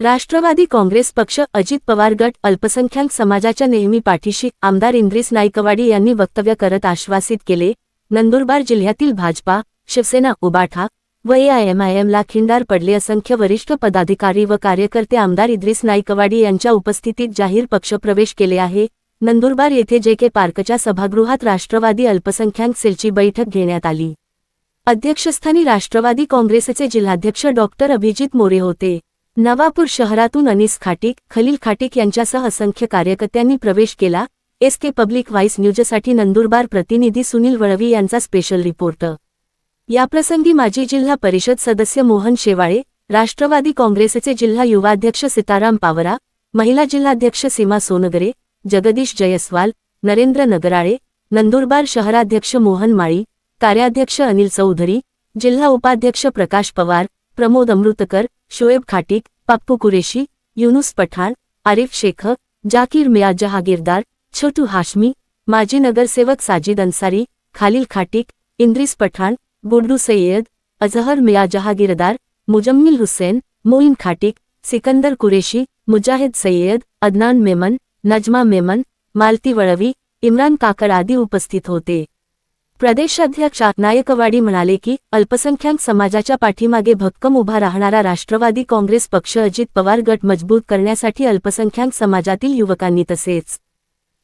राष्ट्रवादी काँग्रेस पक्ष अजित पवार गट अल्पसंख्याक समाजाच्या नेहमी पाठीशी आमदार इंद्रिस नाईकवाडी यांनी वक्तव्य करत आश्वासित केले नंदुरबार जिल्ह्यातील भाजपा शिवसेना उबाठा व एआयएमआयएमला खिंडार पडले असंख्य वरिष्ठ पदाधिकारी व कार्यकर्ते आमदार इद्रिस नाईकवाडी यांच्या उपस्थितीत जाहीर पक्षप्रवेश केले आहे. नंदुरबार येथे जे के पार्कच्या सभागृहात राष्ट्रवादी अल्पसंख्याक सेलची बैठक घेण्यात आली. अध्यक्षस्थानी राष्ट्रवादी काँग्रेसचे जिल्हाध्यक्ष डॉक्टर अभिजित मोरे होते. नवापूर शहरातून अनिस खाटीक खलील खाटीक यांच्यासह असंख्य कार्यकर्त्यांनी प्रवेश केला. एस के पब्लिक व्हाईस न्यूजसाठी नंदुरबार प्रतिनिधी सुनील वळवी यांचा स्पेशल रिपोर्ट. याप्रसंगी माजी जिल्हा परिषद सदस्य मोहन शेवाळे राष्ट्रवादी काँग्रेसचे जिल्हा युवाध्यक्ष सीताराम पावरा महिला जिल्हाध्यक्ष सीमा सोनगरे जगदीश जयस्वाल नरेंद्र नगराळे नंदुरबार शहराध्यक्ष मोहन माळी कार्याध्यक्ष अनिल चौधरी जिल्हा उपाध्यक्ष प्रकाश पवार प्रमोद अमृतकर शोएब खाटीक पप्पू कुरेशी युनुस पठाण आरिफ शेख जाकीर मिया जहागीरदार छोटू हाशमी माजी नगरसेवक साजिद अन्सारी खालील खाटीक इंद्रिस पठाण बुडू सय्यद अजहर मिया जहागीरदार मुजम्मिल हुसैन मोईन खाटीक सिकंदर कुरेशी मुजाहिद सय्यद अदनान मेमन नजमा मेमन मालती वळवी इम्रान काकर आदी उपस्थित होते. प्रदेशाध्यक्ष नायकवाडी म्हणाले की अल्पसंख्याक समाजाच्या पाठीमागे भक्कम उभा राहणारा राष्ट्रवादी काँग्रेस पक्ष अजित पवार गट मजबूत करण्यासाठी अल्पसंख्याक समाजातील युवकांनी तसेच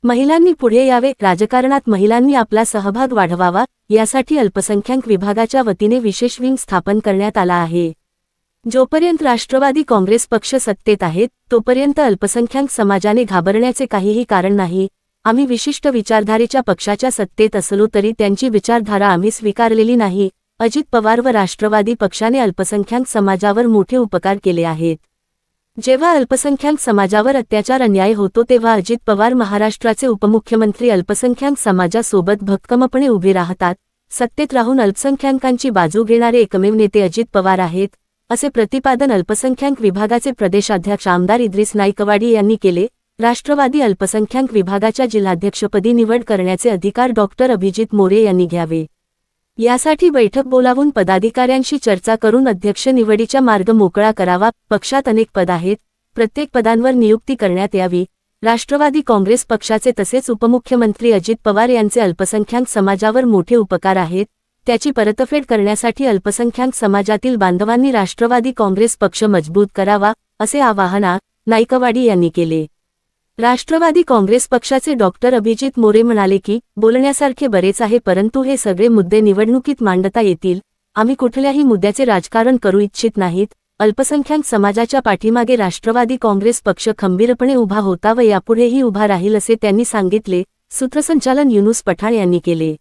महिलांनी पुढे यावे राजकारणात महिलांनी आपला सहभाग वाढवावा यासाठी अल्पसंख्याक विभागाच्या वतीने विशेष विंग स्थापन करण्यात आला आहे. जोपर्यंत राष्ट्रवादी काँग्रेस पक्ष सत्तेत आहेत तोपर्यंत अल्पसंख्याक समाजाने घाबरण्याचे काहीही कारण नाही आम्ही विशिष्ट विचारधारेच्या पक्षाच्या सत्तेत असलो तरी त्यांची विचारधारा आम्ही स्वीकारलेली नाही. अजित पवार व राष्ट्रवादी पक्षाने अल्पसंख्याक समाजावर मोठे उपकार केले आहेत. जेव्हा अल्पसंख्याक समाजावर अत्याचार अन्याय होतो तेव्हा अजित पवार महाराष्ट्राचे उपमुख्यमंत्री अल्पसंख्याक समाजासोबत भक्कमपणे उभे राहतात. सत्तेत राहून अल्पसंख्याकांची बाजू घेणारे एकमेव नेते अजित पवार आहेत असे प्रतिपादन अल्पसंख्याक विभागाचे प्रदेशाध्यक्ष आमदार इद्रिस नाईकवाडी यांनी केले. राष्ट्रवादी अल्पसंख्याक विभागाच्या जिल्हाध्यक्षपदी निवड करण्याचे अधिकार डॉक्टर अभिजित मोरे यांनी घ्यावे. यासाठी बैठक बोलावून पदाधिकाऱ्यांशी चर्चा करून अध्यक्ष निवडीचा मार्ग मोकळा करावा. पक्षात अनेक पद आहेत. प्रत्येक पदांवर नियुक्ती करण्यात यावी. राष्ट्रवादी काँग्रेस पक्षाचे तसेच उपमुख्यमंत्री अजित पवार यांचे अल्पसंख्याक समाजावर मोठे उपकार आहेत. त्याची परतफेड करण्यासाठी अल्पसंख्याक समाजातील बांधवांनी राष्ट्रवादी काँग्रेस पक्ष मजबूत करावा असे आवाहना नाईकवाडी यांनी केले. राष्ट्रवादी काँग्रेस पक्षाचे डॉक्टर अभिजित मोरे म्हणाले की बोलण्यासारखे बरेच आहे परंतु हे सगळे मुद्दे निवडणुकीत मांडता येतील. आम्ही कुठल्याही मुद्द्याचे राजकारण करू इच्छित नाहीत. अल्पसंख्याक समाजाच्या पाठीमागे राष्ट्रवादी काँग्रेस पक्ष खंबीरपणे उभा होता व यापुढेही उभा राहील असे त्यांनी सांगितले सूत्रसंचालन युनुस पठाण यांनी केले.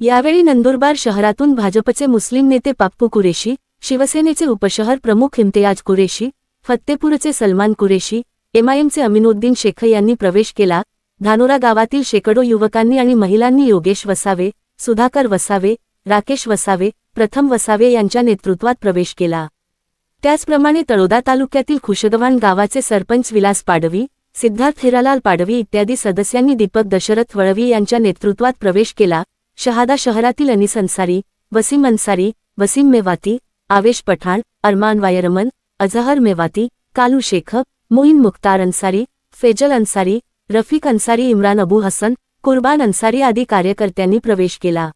यावेळी नंदुरबार शहरातून भाजपचे मुस्लिम नेते पाप्पू कुरेशी शिवसेनेचे उपशहर प्रमुख इम्तियाज कुरेशी फत्तेपूरचे सलमान कुरेशी एमआयएमचे अमिनुद्दीन शेख यांनी प्रवेश केला. धानोरा गावातील शेकडो युवकांनी आणि महिलांनी योगेश वसावे सुधाकर वसावे राकेश वसावे प्रथम वसावे यांच्या नेतृत्वात प्रवेश केला. त्याचप्रमाणे तळोदा तालुक्यातील खुशगवान गावाचे सरपंच विलास पाडवी सिद्धार्थ हिरालाल पाडवी इत्यादी सदस्यांनी दीपक दशरथ वळवी यांच्या नेतृत्वात प्रवेश केला. शहादा शहरातील अनिस अन्सारी वसीम अन्सारी वसीम मेवाती आवेश पठाण अरमान वायरमन अझहर मेवाती कालू शेख मोईन मुख्तार अन्सारी फेजल अन्सारी रफिक अन्सारी इम्रान अबू हसन कुर्बान अन्सारी आदी कार्यकर्त्यांनी प्रवेश केला.